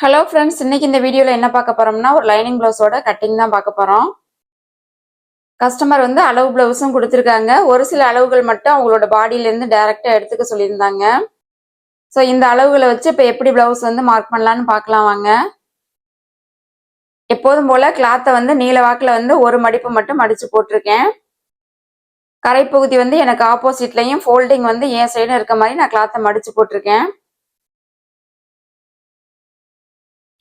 Hello friends இன்னைக்கு இந்த வீடியோவில் என்ன பார்க்க போகிறோம்னா ஒரு லைனிங் ப்ளவுஸோட கட்டிங் தான் பார்க்க போகிறோம் கஸ்டமர் வந்து அளவு ப்ளவுஸும் கொடுத்துருக்காங்க. ஒரு சில அளவுகள் மட்டும் அவங்களோட பாடியிலேருந்து டைரெக்டாக எடுத்துக்க சொல்லியிருந்தாங்க. ஸோ இந்த அளவுகளை வச்சு இப்போ எப்படி ப்ளவுஸ் வந்து மார்க் பண்ணலான்னு பார்க்கலாம் வாங்க. எப்போதும் போல் கிளாத்தை வந்து நீல வாக்கில் வந்து ஒரு மடிப்பு மட்டும் மடித்து போட்டிருக்கேன். கரைப்பகுதி வந்து எனக்கு ஆப்போசிட்லையும் ஃபோல்டிங் வந்து என் சைடும் இருக்க மாதிரி நான் கிளாத்தை மடித்து போட்டிருக்கேன்.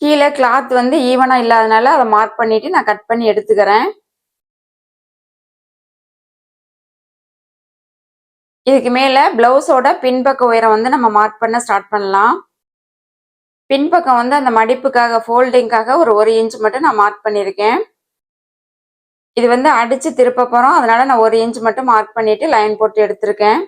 கீழே கிளாத் வந்து ஈவனாக இல்லாதனால அதை மார்க் பண்ணிட்டு நான் கட் பண்ணி எடுத்துக்கிறேன். இதுக்கு மேலே பிளவுஸோட பின்பக்க உயரம் வந்து நம்ம மார்க் பண்ண ஸ்டார்ட் பண்ணலாம். பின்பக்கம் வந்து அந்த மடிப்புக்காக ஃபோல்டிங்காக ஒரு ஒரு இன்ச் மட்டும் நான் மார்க் பண்ணியிருக்கேன். இது வந்து அடித்து திருப்ப போகிறோம் அதனால் நான் ஒரு இன்ச் மட்டும் மார்க் பண்ணிவிட்டு லைன் போட்டு எடுத்திருக்கேன்.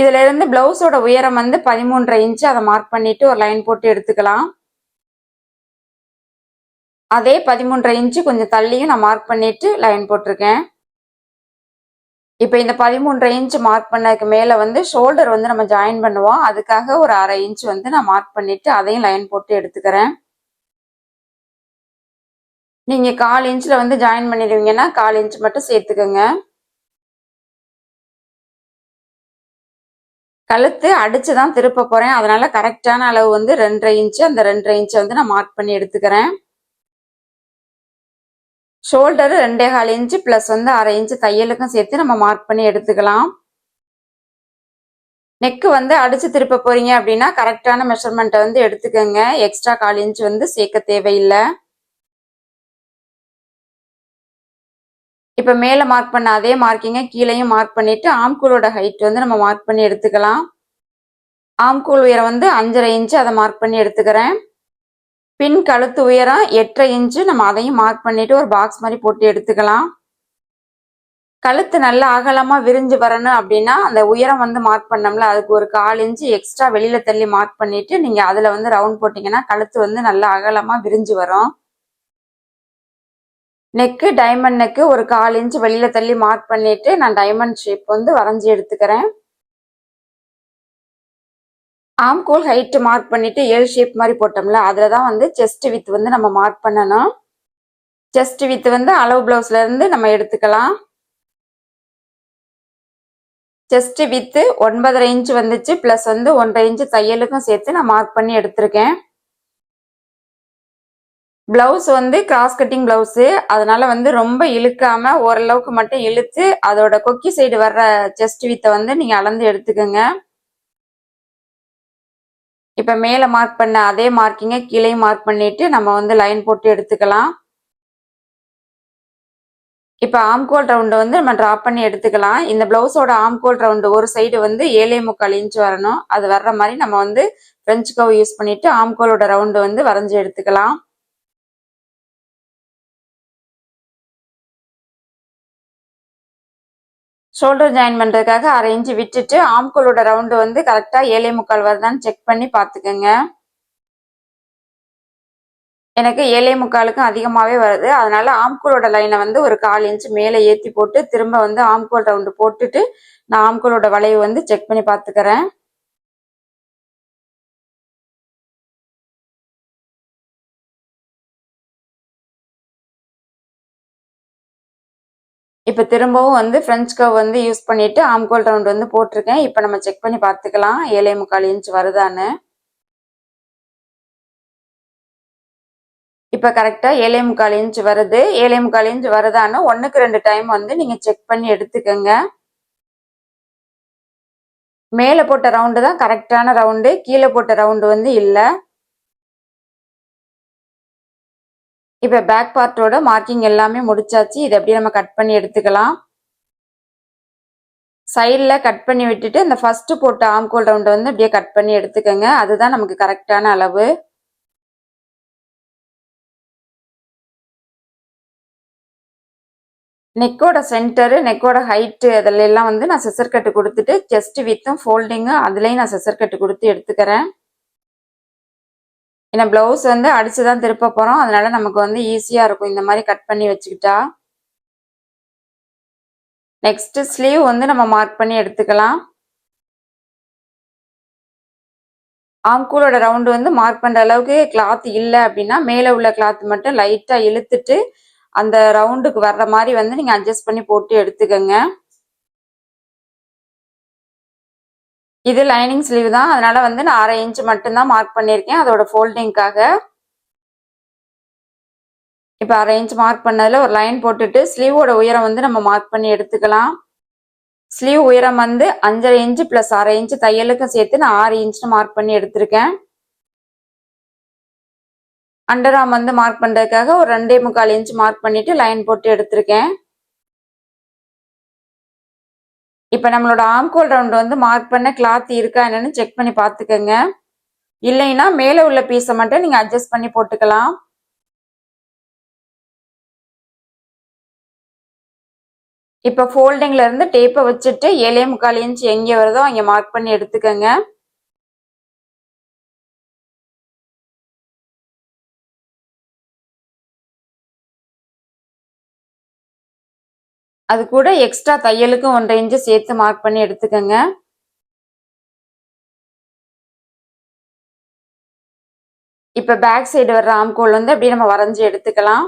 இதுல இருந்து பிளவுஸோட உயரம் வந்து பதிமூன்றரை இன்ச்சு அதை மார்க் பண்ணிட்டு ஒரு லைன் போட்டு எடுத்துக்கலாம். அதே பதிமூன்றரை இன்ச்சு கொஞ்சம் தள்ளியும் நான் மார்க் பண்ணிட்டு லைன் போட்டிருக்கேன். இப்போ இந்த பதிமூன்றரை இன்ச் மார்க் பண்ணதுக்கு மேலே வந்து ஷோல்டர் வந்து நம்ம ஜாயின் பண்ணுவோம். அதுக்காக ஒரு அரை இன்ச் வந்து நான் மார்க் பண்ணிட்டு அதையும் லைன் போட்டு எடுத்துக்கிறேன். நீங்கள் கால் இன்ச்சில் வந்து ஜாயின் பண்ணிடுவீங்கன்னா கால் இன்ச் மட்டும் சேர்த்துக்கோங்க. கழுத்து அடிச்சு தான் திருப்ப போறேன். அதனால கரெக்டான அளவு வந்து ரெண்டரை இன்ச்சு அந்த ரெண்டரை இன்ச்சை வந்து நான் மார்க் பண்ணி எடுத்துக்கிறேன். ஷோல்டரு ரெண்டே கால் இன்ச்சு ப்ளஸ் வந்து அரை இன்ச்சு தையலுக்கும் சேர்த்து நம்ம மார்க் பண்ணி எடுத்துக்கலாம். நெக்கு வந்து அடிச்சு திருப்ப போறீங்க அப்படின்னா கரெக்டான மெஷர்மெண்ட்டை வந்து எடுத்துக்கோங்க. எக்ஸ்ட்ரா கால் இன்ச் வந்து சேர்க்க தேவையில்லை. இப்போ மேலே மார்க் பண்ண அதே மார்க்கிங்க கீழேயும் மார்க் பண்ணிட்டு ஆம்கூலோட ஹைட் வந்து நம்ம மார்க் பண்ணி எடுத்துக்கலாம். ஆம்கூல் உயரம் வந்து அஞ்சரை இன்ச்சு அதை மார்க் பண்ணி எடுத்துக்கிறேன். பின் கழுத்து உயரம் எட்டரை இன்ச்சு நம்ம அதையும் மார்க் பண்ணிட்டு ஒரு பாக்ஸ் மாதிரி போட்டு எடுத்துக்கலாம். கழுத்து நல்லா அகலமாக விரிஞ்சு வரணும் அப்படின்னா அந்த உயரம் வந்து மார்க் பண்ணோம்ல அதுக்கு ஒரு கால் இன்ச்சு எக்ஸ்ட்ரா வெளியில தள்ளி மார்க் பண்ணிட்டு நீங்க அதுல வந்து ரவுண்ட் போட்டீங்கன்னா கழுத்து வந்து நல்லா அகலமாக விரிஞ்சு வரும். நெக்கு டைமண்ட் நெக்கு ஒரு கால் இன்ச் வெளியில் தள்ளி மார்க் பண்ணிவிட்டு நான் டைமண்ட் ஷேப் வந்து வரைஞ்சி எடுத்துக்கிறேன். ஆம்கோல் ஹைட்டு மார்க் பண்ணிவிட்டு ஏழு ஷேப் மாதிரி போட்டோம்ல அதில் தான் வந்து செஸ்ட் வித் வந்து நம்ம மார்க் பண்ணணும். செஸ்ட் வித் வந்து அளவு ப்ளவுஸ்லேருந்து நம்ம எடுத்துக்கலாம். செஸ்ட் வித்து ஒன்பதரை இன்ச் வந்துச்சு ப்ளஸ் வந்து ஒன்றரை இன்ச் தையலுக்கும் சேர்த்து நான் மார்க் பண்ணி எடுத்திருக்கேன். பிளவுஸ் வந்து கிராஸ் கட்டிங் பிளவுஸு அதனால வந்து ரொம்ப இழுக்காம ஓரளவுக்கு மட்டும் இழுத்து அதோட கொக்கி சைடு வர்ற செஸ்ட் வித்தை வந்து நீங்கள் அளந்து எடுத்துக்கோங்க. இப்போ மேலே மார்க் பண்ண அதே மார்க்கிங்க கீழே மார்க் பண்ணிட்டு நம்ம வந்து லைன் போட்டு எடுத்துக்கலாம். இப்போ ஆம்கோல் ரவுண்டு வந்து நம்ம ட்ரா பண்ணி எடுத்துக்கலாம். இந்த பிளவுஸோட ஆம்கோல் ரவுண்டு ஒரு சைடு வந்து ஏழே முக்கால் இன்ச் வரணும். அது வர்ற மாதிரி நம்ம வந்து ஃப்ரெஞ்ச் கவ் யூஸ் பண்ணிட்டு ஆம்கோலோட ரவுண்டு வந்து வரைஞ்சி எடுத்துக்கலாம். ஷோல்டர் ஜாயின் பண்ணுறதுக்காக அரை இன்ச்சு விட்டுட்டு ஆம்கோலோட ரவுண்டு வந்து கரெக்டாக ஏழை முக்கால் வருதான்னு செக் பண்ணி பார்த்துக்கோங்க. எனக்கு ஏழை முக்காலுக்கும் அதிகமாகவே வருது. அதனால ஆம்கோலோட லைனை வந்து ஒரு கால் இன்ச்சு மேலே ஏற்றி போட்டு திரும்ப வந்து ஆம்கோல் ரவுண்டு போட்டுட்டு நான் ஆம்கோலோட வளைவு வந்து செக் பண்ணி பார்த்துக்கிறேன். இப்போ திரும்பவும் வந்து ஃப்ரெஞ்ச் கவ் வந்து யூஸ் பண்ணிட்டு ஆம்கோல் ரவுண்ட் வந்து போட்டிருக்கேன். இப்போ நம்ம செக் பண்ணி பார்த்துக்கலாம். ஏழே முக்கால் இன்ச் வருதான்னு. இப்போ கரெக்டாக ஏழே முக்கால் இன்ச் வருது. ஏழே முக்கால் இன்ச் வருதான்னு ஒன்றுக்கு ரெண்டு டைம் வந்து நீங்கள் செக் பண்ணி எடுத்துக்கோங்க. மேலே போட்ட ரவுண்டு தான் கரெக்டான ரவுண்டு கீழே போட்ட ரவுண்டு வந்து இல்லை. இப்போ பேக் பார்ட்டோட மார்க்கிங் எல்லாமே முடிச்சாச்சு. இதை அப்படியே நம்ம கட் பண்ணி எடுத்துக்கலாம். சைடில் கட் பண்ணி விட்டுட்டு இந்த ஃபஸ்ட்டு போட்ட ஆம்கோல் ரவுண்டை வந்து அப்படியே கட் பண்ணி எடுத்துக்கோங்க. அதுதான் நமக்கு கரெக்டான அளவு. நெக்கோட சென்டரு நெக்கோட ஹைட்டு அதிலெல்லாம் வந்து நான் சிசர் கட்டு கொடுத்துட்டு செஸ்ட் வித்தும் ஃபோல்டிங்கும் அதுலேயும் நான் சிசர் கட்டு கொடுத்து எடுத்துக்கிறேன். ஏன்னா ப்ளவுஸ் வந்து அடிச்சு தான் திருப்ப போகிறோம் அதனால நமக்கு வந்து ஈஸியாக இருக்கும் இந்த மாதிரி கட் பண்ணி வச்சுக்கிட்டா. நெக்ஸ்ட் ஸ்லீவ் வந்து நம்ம மார்க் பண்ணி எடுத்துக்கலாம். ஆம்கூலோட ரவுண்டு வந்து மார்க் பண்ணுற அளவுக்கு கிளாத் இல்லை அப்படின்னா மேலே உள்ள கிளாத் மட்டும் லைட்டாக இழுத்துட்டு அந்த ரவுண்டுக்கு வர்ற மாதிரி வந்து நீங்கள் அட்ஜஸ்ட் பண்ணி போட்டு எடுத்துக்கோங்க. இது லைனிங் ஸ்லீவ் தான். அதனால வந்து நான் அரை இன்ச் மட்டும்தான் மார்க் பண்ணியிருக்கேன். அதோட ஃபோல்டிங்காக இப்போ அரை இன்ச் மார்க் பண்ணதில் ஒரு லைன் போட்டுட்டு ஸ்லீவோட உயரம் வந்து நம்ம மார்க் பண்ணி எடுத்துக்கலாம். ஸ்லீவ் உயரம் வந்து அஞ்சரை இன்ச்சு ப்ளஸ் அரை இன்ச்சு தையலுக்கும் சேர்த்து நான் ஆறு இன்ச்சு மார்க் பண்ணி எடுத்திருக்கேன். அண்டர் ஆம் வந்து மார்க் பண்ணுறதுக்காக ஒரு ரெண்டே முக்கால் இன்ச் மார்க் பண்ணிட்டு லைன் போட்டு எடுத்திருக்கேன். இப்போ நம்மளோட ஆம்கோல் ரவுண்ட் வந்து மார்க் பண்ண கிளாத் இருக்கா என்னன்னு செக் பண்ணி பார்த்துக்கோங்க. இல்லைன்னா மேலே உள்ள பீஸை மட்டும் நீங்கள் அட்ஜஸ்ட் பண்ணி போட்டுக்கலாம். இப்போ ஃபோல்டிங்ல இருந்து டேப்பை வச்சுட்டு ஏழே முக்கால் இன்ச் எங்கே வருதோ அங்கே மார்க் பண்ணி எடுத்துக்கோங்க. அது கூட எக்ஸ்ட்ரா தையலுக்கும் ஒன்றரை இன்ச்சு சேர்த்து மார்க் பண்ணி எடுத்துக்கோங்க. இப்போ பேக் சைடு வர்ற ஆம்கோல் வந்து அப்படியே நம்ம வரைஞ்சி எடுத்துக்கலாம்.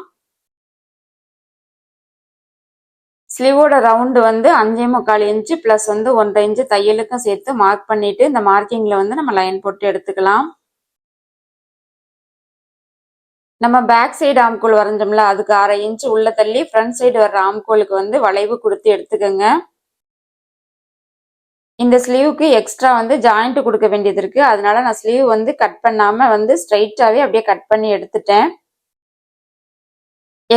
ஸ்லீவோட ரவுண்டு வந்து அஞ்சே முக்கால் இன்ச்சு ப்ளஸ் வந்து ஒன்றரை இன்ச்சு தையலுக்கும் சேர்த்து மார்க் பண்ணிட்டு இந்த மார்க்கிங்கில் வந்து நம்ம லைன் போட்டு எடுத்துக்கலாம். நம்ம பேக் சைடு ஆம்கோல் வரைஞ்சோம்ல அதுக்கு அரை இன்ச்சு உள்ள தள்ளி ஃப்ரண்ட் சைடு வர்ற ஆம்கோலுக்கு வந்து வளைவு கொடுத்து எடுத்துக்கோங்க. இந்த ஸ்லீவுக்கு எக்ஸ்ட்ரா வந்து ஜாயிண்ட் கொடுக்க வேண்டியது இருக்கு. அதனால நான் ஸ்லீவ் வந்து கட் பண்ணாம வந்து ஸ்ட்ரைட்டாவே அப்படியே கட் பண்ணி எடுத்துட்டேன்.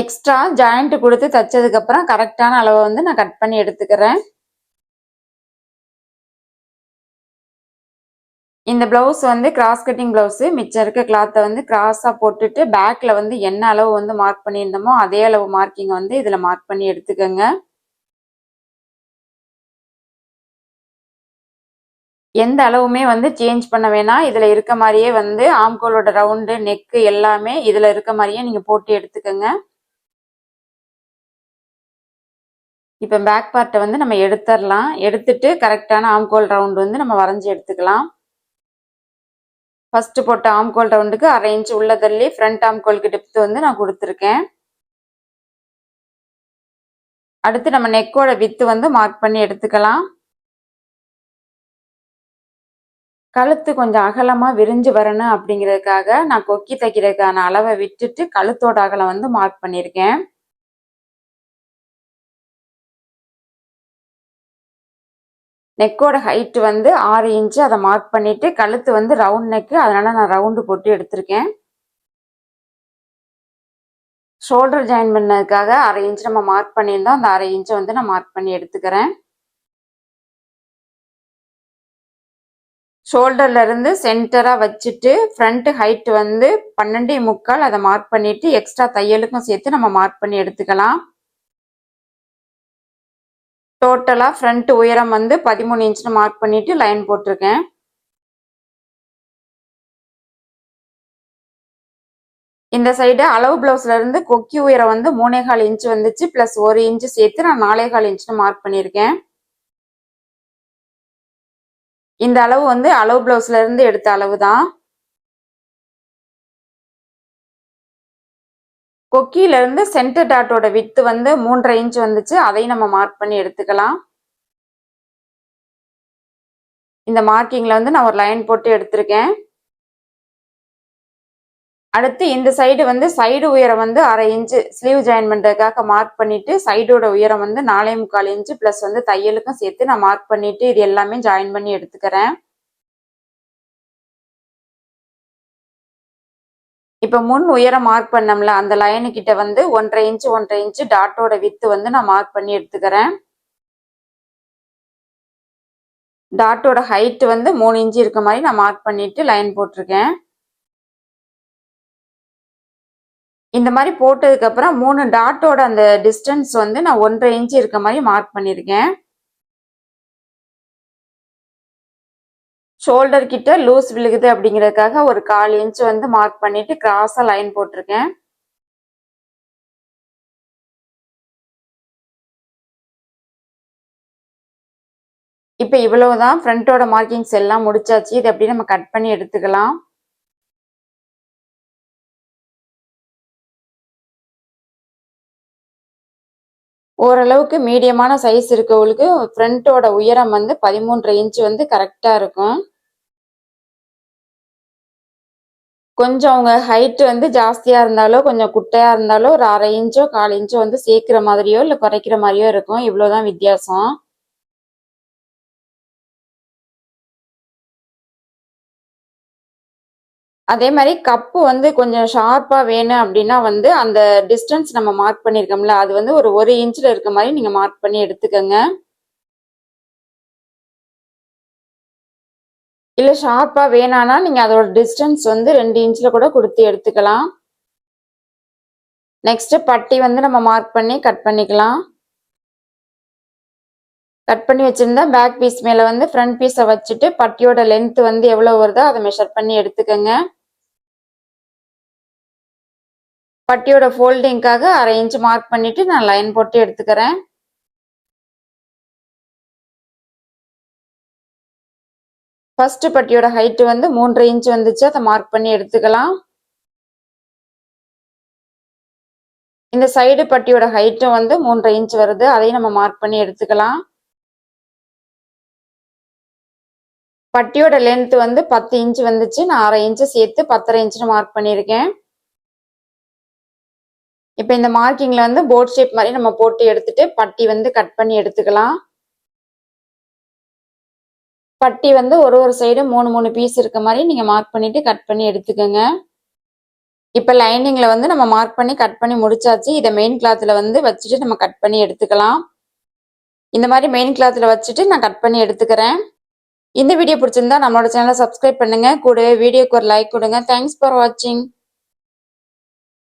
எக்ஸ்ட்ரா ஜாயிண்ட் கொடுத்து தைச்சதுக்கு அப்புறம் கரெக்டான அளவை வந்து நான் கட் பண்ணி எடுத்துக்கிறேன். இந்த பிளவுஸ் வந்து கிராஸ் கட்டிங் பிளவுஸ் மிச்சம் இருக்க கிளாத்தை வந்து கிராஸாக போட்டுட்டு பேக்கில் வந்து என்ன அளவு வந்து மார்க் பண்ணியிருந்தோமோ அதே அளவு மார்க்கிங் வந்து இதில் மார்க் பண்ணி எடுத்துக்கோங்க. எந்த அளவுமே வந்து சேஞ்ச் பண்ண வேணாம். இதில் இருக்க மாதிரியே வந்து ஆம்கோலோட ரவுண்டு நெக்கு எல்லாமே இதில் இருக்க மாதிரியே நீங்கள் போட்டு எடுத்துக்கோங்க. இப்போ பேக் பார்ட்டை வந்து நம்ம எடுத்துடலாம். எடுத்துட்டு கரெக்டான ஆம்கோல் ரவுண்ட் வந்து நம்ம வரைஞ்சி எடுத்துக்கலாம். ஃபர்ஸ்ட் போட்ட ஆம்கோல் ரவுண்டுக்கு அரை இன்ச் உள்ள தள்ளி ஃப்ரண்ட் ஆம்கோலுக்கு டெப்த் வந்து நான் கொடுத்துருக்கேன். அடுத்து நம்ம நெக்கோட வித்து வந்து மார்க் பண்ணி எடுத்துக்கலாம். கழுத்து கொஞ்சம் அகலமாக விரிஞ்சு வரணும் அப்படிங்கிறதுக்காக நான் கொக்கி தைக்கிறதுக்கான அளவை விட்டுட்டு கழுத்தோட அகலம் வந்து மார்க் பண்ணியிருக்கேன். நெக்கோட ஹைட் வந்து ஆறு இன்ச்சு அதை மார்க் பண்ணிட்டு கழுத்து வந்து ரவுண்ட் நெக்கு அதனால நான் ரவுண்டு போட்டு எடுத்திருக்கேன். ஷோல்டர் ஜாயின் பண்ணதுக்காக அரை இன்ச் நம்ம மார்க் பண்ணியிருந்தோம். அந்த அரை இன்ச்சை வந்து நான் மார்க் பண்ணி எடுத்துக்கிறேன். ஷோல்டர்ல இருந்து சென்டராக வச்சுட்டு ஃப்ரண்ட் ஹைட் வந்து பன்னெண்டே முக்கால் அதை மார்க் பண்ணிட்டு எக்ஸ்ட்ரா தையலுக்கும் சேர்த்து நம்ம மார்க் பண்ணி எடுத்துக்கலாம். டோட்டலாக ஃப்ரண்ட் உயரம் வந்து பதிமூணு இன்ச்னு மார்க் பண்ணிட்டு லைன் போட்டிருக்கேன். இந்த சைடு அளவு பிளவுஸ்ல இருந்து கொக்கி உயரம் வந்து மூணே கால் இன்ச் வந்துச்சு. பிளஸ் ஒரு இன்ச்சு சேர்த்து நான் நாலே கால் இன்ச்னு மார்க் பண்ணியிருக்கேன். இந்த அளவு வந்து அளவு பிளவுஸ்ல இருந்து எடுத்த அளவு தான் கொக்கியிலேருந்து சென்டர் டாட்டோட வித்து வந்து மூன்றரை இன்ச் வந்துச்சு. அதையும் நம்ம மார்க் பண்ணி எடுத்துக்கலாம். இந்த மார்க்கிங்கில் வந்து நான் ஒரு லைன் போட்டு எடுத்திருக்கேன். அடுத்து இந்த சைடு வந்து சைடு உயரம் வந்து அரை இன்ச்சு ஸ்லீவ் ஜாயின் பண்ணுறதுக்காக மார்க் பண்ணிவிட்டு சைடோட உயரம் வந்து நாலே முக்கால் இன்ச்சு ப்ளஸ் வந்து தையலுக்கும் சேர்த்து நான் மார்க் பண்ணிவிட்டு இது எல்லாமே ஜாயின் பண்ணி எடுத்துக்கிறேன். இப்போ முன் உயரம் மார்க் பண்ணோம்ல அந்த லைனு கிட்ட வந்து ஒன்றரை இன்ச்சு ஒன்றரை இன்ச்சு டாட்டோட வித்து வந்து நான் மார்க் பண்ணி எடுத்துக்கிறேன். டாட்டோட ஹைட் வந்து மூணு இன்ச்சு இருக்க மாதிரி நான் மார்க் பண்ணிட்டு லைன் போட்டிருக்கேன். இந்த மாதிரி போட்டதுக்கப்புறம் மூணு டாட்டோட அந்த டிஸ்டன்ஸ் வந்து நான் ஒன்றரை இன்ச்சு இருக்க மாதிரி மார்க் பண்ணியிருக்கேன் ஷோல்டர் கிட்ட லூஸ் விழுகுது அப்படிங்கிறதுக்காக ஒரு கால் இன்ச் வந்து மார்க் பண்ணிட்டு கிராஸா லைன் போட்டிருக்கேன். இப்போ இவ்வளவுதான் ஃப்ரண்ட்டோட மார்க்கிங்ஸ் எல்லாம் முடிச்சாச்சு. இதை அப்படியே நம்ம கட் பண்ணி எடுத்துக்கலாம். ஓரளவுக்கு மீடியமான சைஸ் இருக்கவங்களுக்கு ஃப்ரண்ட்டோட உயரம் வந்து பதிமூன்றரை இன்ச் வந்து கரெக்டாக இருக்கும். கொஞ்சம் அவங்க ஹைட்டு வந்து ஜாஸ்தியாக இருந்தாலோ கொஞ்சம் குட்டையாக இருந்தாலோ ஒரு அரை இன்ச்சோ கால் இன்ச்சோ வந்து சேர்க்குற மாதிரியோ இல்லை குறைக்கிற மாதிரியோ இருக்கும். இவ்வளோதான் வித்தியாசம். அதே மாதிரி கப்பு வந்து கொஞ்சம் ஷார்ப்பாக வேணும் அப்படின்னா வந்து அந்த டிஸ்டன்ஸ் நம்ம மார்க் பண்ணியிருக்கோம்ல அது வந்து ஒரு ஒரு இன்ச்சில் இருக்க மாதிரி நீங்கள் மார்க் பண்ணி எடுத்துக்கோங்க. இல்லை ஷார்ப்பாக வேணான்னா நீங்கள் அதோட டிஸ்டன்ஸ் வந்து ரெண்டு இன்ச்சில் கூட கொடுத்து எடுத்துக்கலாம். நெக்ஸ்ட்டு பட்டி வந்து நம்ம மார்க் பண்ணி கட் பண்ணிக்கலாம். கட் பண்ணி வச்சுருந்தா பேக் பீஸ் மேலே வந்து ஃப்ரண்ட் பீஸை வச்சுட்டு பட்டியோட லென்த் வந்து எவ்வளோ வருதோ அதை மெஷர் பண்ணி எடுத்துக்கோங்க. பட்டியோட ஃபோல்டிங்க்காக அரை இன்ச் மார்க் பண்ணிட்டு நான் லைன் போட்டு எடுத்துக்கிறேன். ஃபர்ஸ்ட் பட்டியோட ஹைட்டு வந்து மூன்றரை இன்ச் வந்துச்சு. அதை மார்க் பண்ணி எடுத்துக்கலாம். இந்த சைடு பட்டியோட ஹைட்டும் வந்து மூன்றரை இன்ச் வருது. அதையும் நம்ம மார்க் பண்ணி எடுத்துக்கலாம். பட்டியோட லென்த் வந்து பத்து இன்ச் வந்துச்சு. நான் அரை இன்ச்சு சேர்த்து பத்தரை இன்ச்சுன்னு மார்க் பண்ணியிருக்கேன். இப்போ இந்த மார்க்கிங்கில் வந்து போட் ஷேப் மாதிரி நம்ம போட்டு எடுத்துட்டு பட்டி வந்து கட் பண்ணி எடுத்துக்கலாம். பட்டி வந்து ஒரு ஒரு சைடும் மூணு மூணு பீஸ் இருக்க மாதிரி நீங்கள் மார்க் பண்ணிவிட்டு கட் பண்ணி எடுத்துக்கோங்க. இப்போ லைனிங்கில் வந்து நம்ம மார்க் பண்ணி கட் பண்ணி முடிச்சாச்சு. இதை மெயின் கிளாத்தில் வந்து வச்சுட்டு நம்ம கட் பண்ணி எடுத்துக்கலாம். இந்த மாதிரி மெயின் கிளாத்தில் வச்சுட்டு நான் கட் பண்ணி எடுத்துக்கிறேன். இந்த வீடியோ பிடிச்சிருந்தா நம்மளோட சேனலை சப்ஸ்கிரைப் பண்ணுங்கள் கூடவே வீடியோக்கு ஒரு லைக் கொடுங்க. தேங்க்ஸ் ஃபார் வாட்சிங்